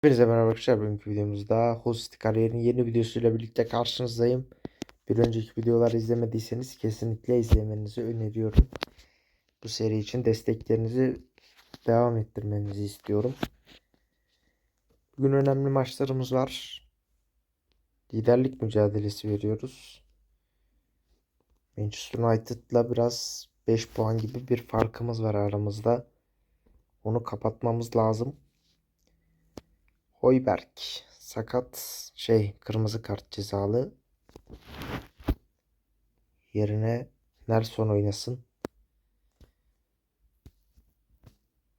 Hepinize merhaba arkadaşlar. Bugünkü videomuzda Host kariyerinin yeni videosuyla birlikte karşınızdayım. Bir önceki videoları izlemediyseniz kesinlikle izlemenizi öneriyorum. Bu seri için desteklerinizi devam ettirmenizi istiyorum. Bugün önemli maçlarımız var. Liderlik mücadelesi veriyoruz. Manchester United'la biraz 5 puan gibi bir farkımız var aramızda. Onu kapatmamız lazım. Hoiberg sakat şey kırmızı kart cezalı. Yerine Nelson oynasın.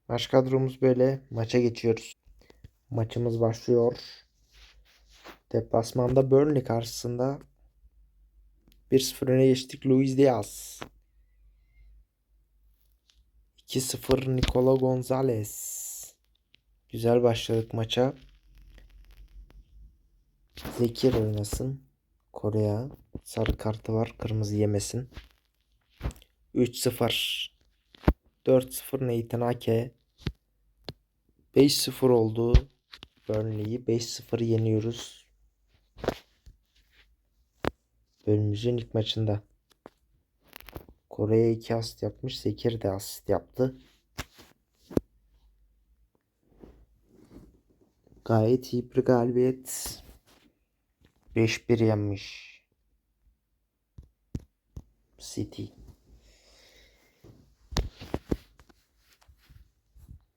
Maç kadromuz böyle. Maça geçiyoruz. Maçımız başlıyor. Deplasmanda Burnley karşısında 1-0 öne geçtik. Luis Diaz. 2-0 Nicola Gonzalez. Güzel başladık maça. Zekir oynasın. Kore'ye sarı kartı var. Kırmızı yemesin. 3-0. 4-0 Nathan Ake. 5-0 oldu. Burnley'i 5-0 yeniyoruz. Bölümümüzün ilk maçında. Kore'ye 2 asist yapmış. Zekir de asist yaptı. Gayet iyi bir galibiyet. 5-1 yenmiş. City.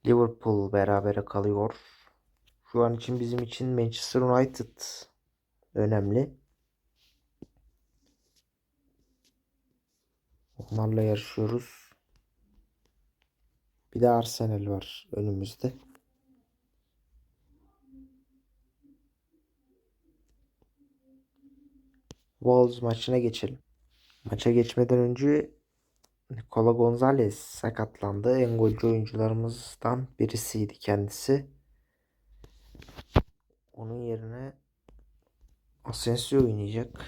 Liverpool berabere kalıyor. Şu an için bizim için Manchester United önemli. Onlarla yarışıyoruz. Bir de Arsenal var önümüzde. Wolves maçına geçelim. Maça geçmeden önce Nicola Gonzalez sakatlandı. En golcü oyuncularımızdan birisiydi kendisi. Onun yerine Asensio oynayacak.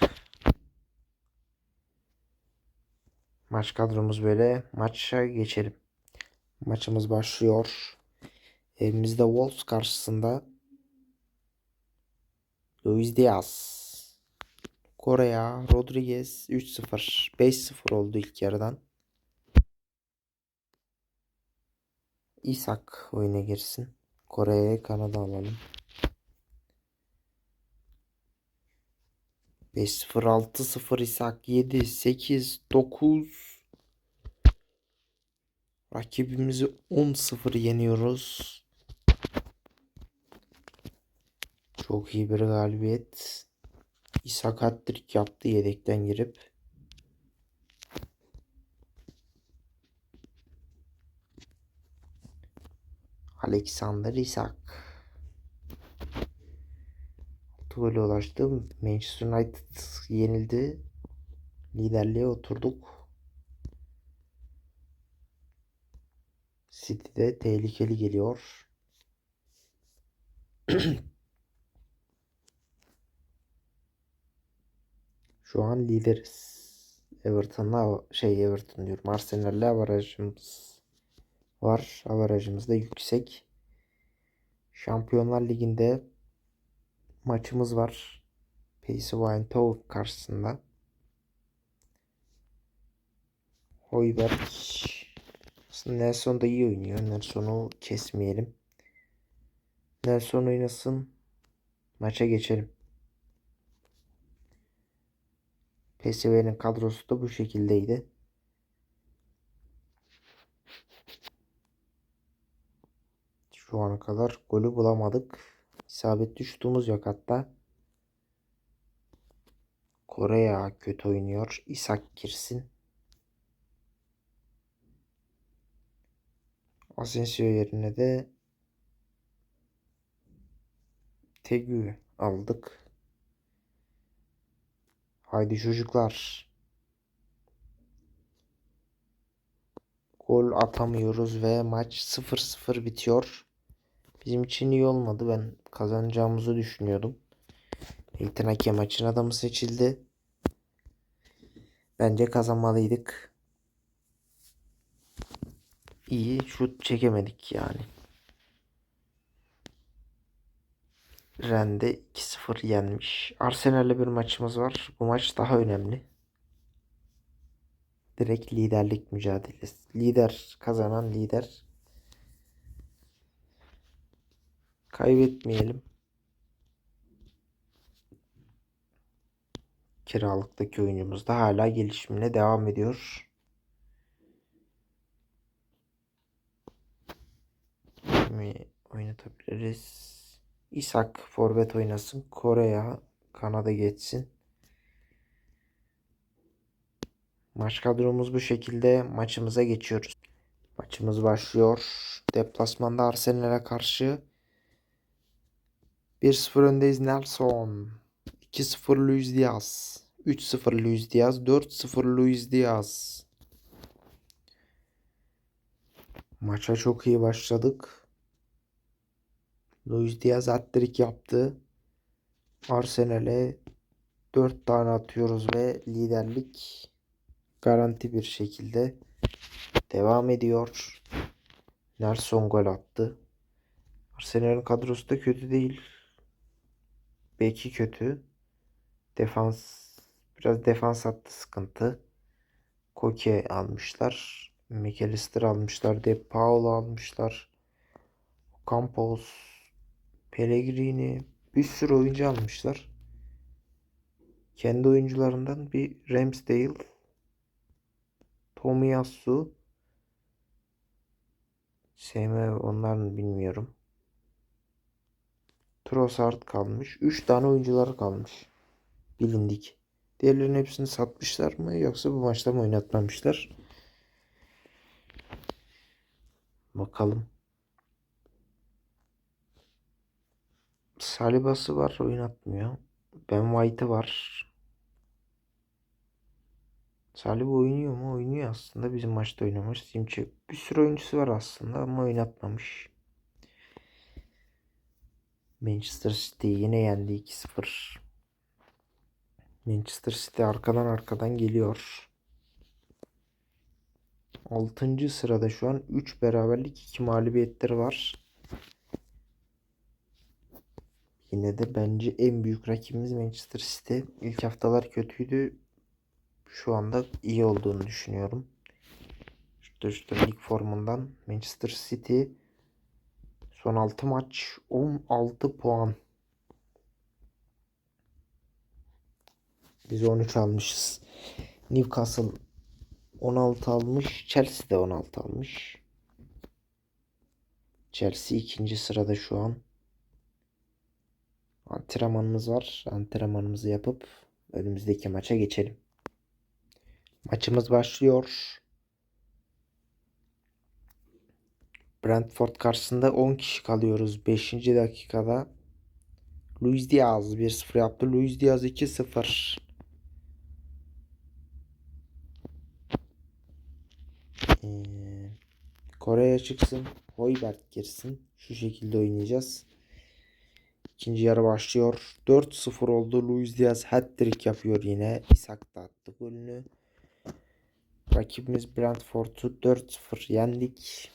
Maç kadromuz böyle. Maça geçelim. Maçımız başlıyor. Evimizde Wolves karşısında Luis Diaz. Korea, Rodriguez 3-0. 5-0 oldu ilk yarıdan. İsak oyuna girsin. Kore'ye Kanada alalım. 5-0, 6-0 İsak 7, 8, 9. Rakibimizi 10-0 yeniyoruz. Çok iyi bir galibiyet. İshak hat yaptı yedekten girip. Alexander Isak. Gole ulaştı. Manchester United yenildi. Liderliğe oturduk. City'de tehlikeli geliyor. Şu an lideriz. Everton'la şey Everton diyorum. Arsenal'le avarajımız var. Avarajımız da yüksek. Şampiyonlar Ligi'nde maçımız var. PSV Eindhoven karşısında. Hoiberg Nelson da iyi oynuyor. Nelson'u kesmeyelim. Nelson oynasın. Maça geçelim. PSV'nin kadrosu da bu şekildeydi. Şu ana kadar golü bulamadık. İsabetli şutumuz yok hatta. Korea kötü oynuyor. İsak girsin. Asensio yerine de Tegü aldık. Haydi çocuklar. Gol atamıyoruz ve maç 0-0 bitiyor. Bizim için iyi olmadı. Ben kazanacağımızı düşünüyordum. Nathan Ake maçın adamı seçildi. Bence kazanmalıydık. İyi şut çekemedik yani. Ren'de 2-0 yenmiş. Arsenal'le bir maçımız var. Bu maç daha önemli. Direkt liderlik mücadelesi. Lider kazanan lider. Kaybetmeyelim. Kiralıktaki oyuncumuz da hala gelişimine devam ediyor. Kimi oynatabiliriz? İshak forvet oynasın. Kore'ye Kanada geçsin. Maç kadromuz bu şekilde. Maçımıza geçiyoruz. Maçımız başlıyor. Deplasmanda Arsenal'e karşı 1-0 öndeyiz Nelson. 2-0 Luis Diaz. 3-0 Luis Diaz. 4-0 Luis Diaz. Maça çok iyi başladık. Luis Diaz hat-trick yaptı. Arsenal'e 4 tane atıyoruz ve liderlik garanti bir şekilde devam ediyor. Nelson gol attı. Arsenal'in kadrosu da kötü değil. Beki kötü. Defans biraz defans hattı sıkıntı. Koke almışlar. McAllister almışlar. De Paul almışlar. Campos, Pellegrini bir sürü oyuncu almışlar. Kendi oyuncularından bir Ramsdale, Tomiyasu, Seme onların bilmiyorum. Trossard kalmış. 3 tane oyuncuları kalmış. Bilindik. Diğerlerinin hepsini satmışlar mı yoksa bu maçta mı oynatmamışlar? Bakalım. Salibası var oynatmıyor. Ben White'ı var. Saliba oynuyor mu? Oynuyor aslında. Bizim maçta oynamış. Simçe bir sürü oyuncusu var aslında ama oynatmamış. Manchester City yine yendi 2-0. Manchester City arkadan arkadan geliyor. 6. sırada şu an 3 beraberlik 2 mağlubiyetleri var. Yine de bence en büyük rakibimiz Manchester City. İlk haftalar kötüydü. Şu anda iyi olduğunu düşünüyorum. Şurada işte lig formundan Manchester City son 6 maç 16 puan. Biz 13 almışız. Newcastle 16 almış. Chelsea de 16 almış. Chelsea ikinci sırada şu an. Antrenmanımız var. Antrenmanımızı yapıp önümüzdeki maça geçelim. Maçımız başlıyor. Brentford karşısında 10 kişi kalıyoruz. 5. dakikada Luis Diaz 1-0 yaptı. Luis Diaz 2-0. Ee, Kore'ye çıksın. Hoiberg girsin. Şu şekilde oynayacağız. İkinci yarı başlıyor. 4-0 oldu. Luis Diaz hat-trick yapıyor yine. Isak da attı golünü. Rakibimiz Brentford'u 4-0 yendik.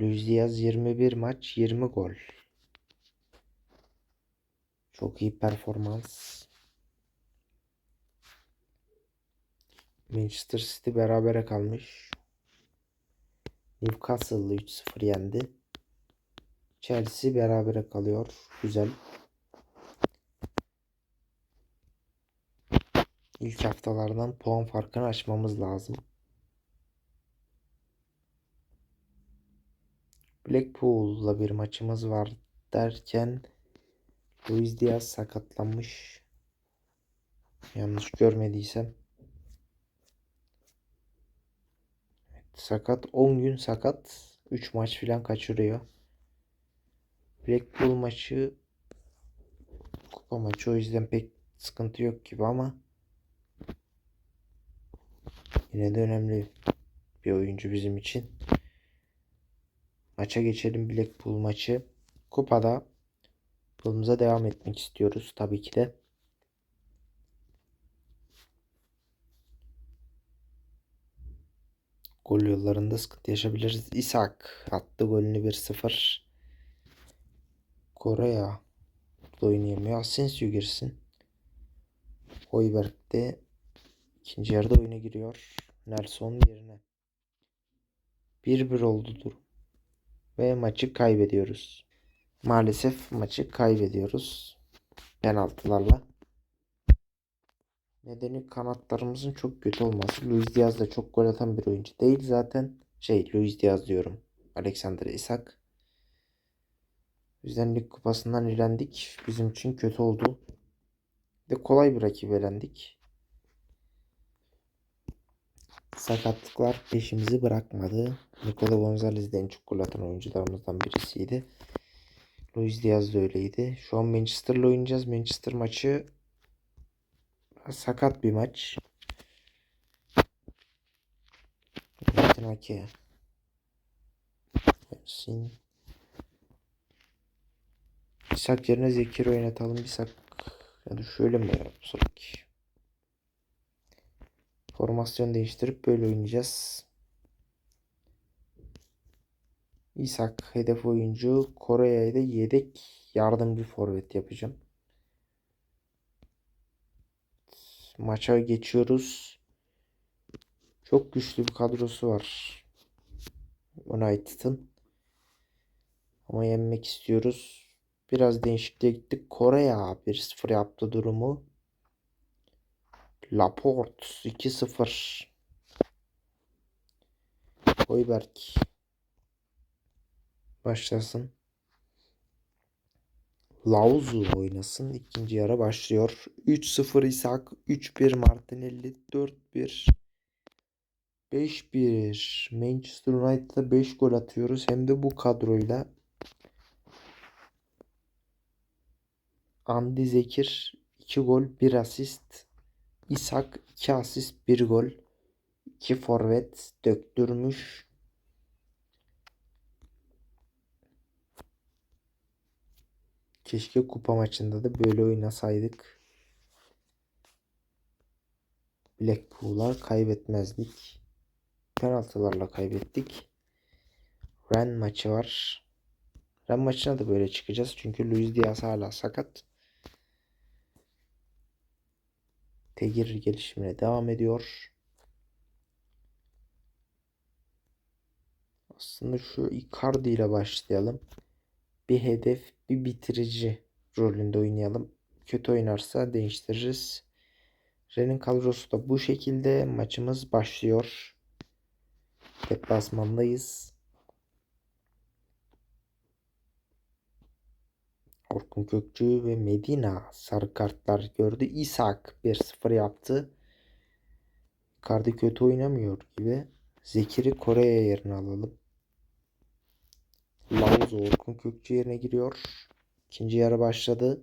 Luis Diaz 21 maç 20 gol. Çok iyi performans. Manchester City berabere kalmış. Newcastle'lı 3-0 yendi. Chelsea berabere kalıyor. Güzel. İlk haftalardan puan farkını açmamız lazım. Blackpool'la bir maçımız var derken Luis Diaz sakatlanmış. Yanlış görmediysem. Sakat 10 gün sakat 3 maç filan kaçırıyor. Blackpool maçı kupa maçı o yüzden pek sıkıntı yok gibi ama yine de önemli bir oyuncu bizim için. Maça geçelim Blackpool maçı. Kupada yolumuza devam etmek istiyoruz tabii ki de. Gol yollarında sıkıntı yaşayabiliriz. İshak attı golünü 1-0. Korea da oynayamıyor. Asensio girsin. Hoiberg de ikinci yarıda oyuna giriyor. Nelson yerine. 1-1 oldu durum. Ve maçı kaybediyoruz. Maalesef maçı kaybediyoruz. Penaltılarla. Nedeni kanatlarımızın çok kötü olması. Luis Diaz da çok gol atan bir oyuncu değil zaten. Şey Luis Diaz diyorum. Alexander Isak. Yüzden lig kupasından elendik. Bizim için kötü oldu. Ve kolay bir rakip elendik. Sakatlıklar peşimizi bırakmadı. Nicola Gonzalez de en çok gol atan oyuncularımızdan birisiydi. Luis Diaz da öyleydi. Şu an Manchester'la oynayacağız. Manchester maçı sakat bir maç. Metin Ake. Sin. İshak yerine Zekir oynatalım. İshak ya da şöyle mi yapsak? Formasyon değiştirip böyle oynayacağız. İshak hedef oyuncu. Kore'ye de yedek yardımcı forvet yapacağım. Maça geçiyoruz. Çok güçlü bir kadrosu var. United'ın. Ama yenmek istiyoruz. Biraz değişikliğe gittik. Kore'ye 1-0 yaptı durumu. Laporte 2-0. Hoiberg başlasın. Lauzu oynasın. İkinci yarı başlıyor. 3-0 İshak, 3-1 Martinelli, 4-1 5-1 Manchester United'a 5 gol atıyoruz. Hem de bu kadroyla. Andy Zekir 2 gol 1 asist. İshak 2 asist 1 gol. 2 forvet döktürmüş. Keşke kupa maçında da böyle oynasaydık. Blackpool'a kaybetmezdik. Penaltılarla kaybettik. Ren maçı var. Ren maçına da böyle çıkacağız. Çünkü Luis Diaz hala sakat. Tegir gelişimine devam ediyor. Aslında şu Icardi ile başlayalım. Bir hedef, bir bitirici rolünde oynayalım. Kötü oynarsa değiştiririz. Ren'in kadrosu da bu şekilde. Maçımız başlıyor. Deplasmandayız. Orkun Kökçü ve Medina sarı kartlar gördü. İshak 1-0 yaptı. Icardi kötü oynamıyor gibi. Zekir'i Kore'ye yerine alalım. Lauzo Orkun Kökçü yerine giriyor. İkinci yarı başladı.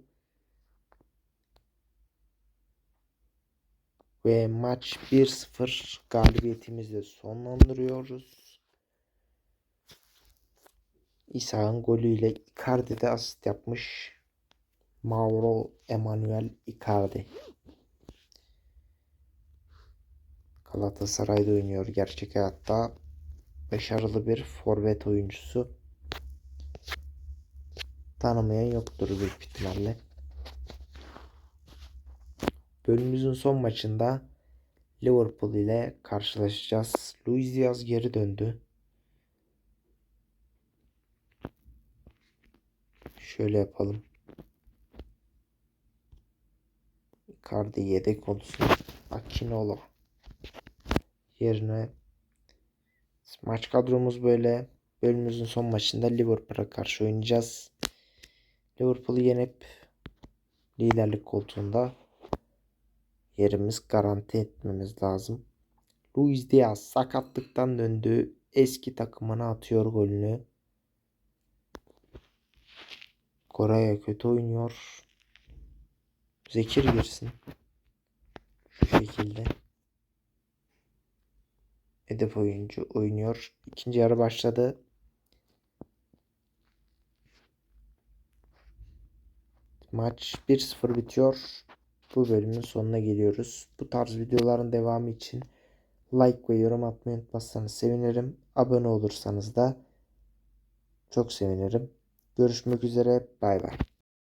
Ve maç 1-0 galibiyetimizle sonlandırıyoruz. İsa'nın golüyle Icardi de asist yapmış. Mauro Emanuel Icardi. Galatasaray'da oynuyor gerçek hayatta. Başarılı bir forvet oyuncusu. Tanımayan yoktur büyük ihtimalle. Bölümümüzün son maçında Liverpool ile karşılaşacağız. Luis Diaz geri döndü. Şöyle yapalım. Icardi yedek olsun. Akinolo yerine maç kadromuz böyle. Bölümümüzün son maçında Liverpool'a karşı oynayacağız. Liverpool'u yenip liderlik koltuğunda yerimiz garanti etmemiz lazım. Luis Diaz sakatlıktan döndü. Eski takımına atıyor golünü. Kore'ye kötü oynuyor. Zekir girsin. Şu şekilde. Hedef oyuncu oynuyor. İkinci yarı başladı. Maç 1-0 bitiyor. Bu bölümün sonuna geliyoruz. Bu tarz videoların devamı için like ve yorum atmayı unutmazsanız sevinirim. Abone olursanız da çok sevinirim. Görüşmek üzere. Bay bay.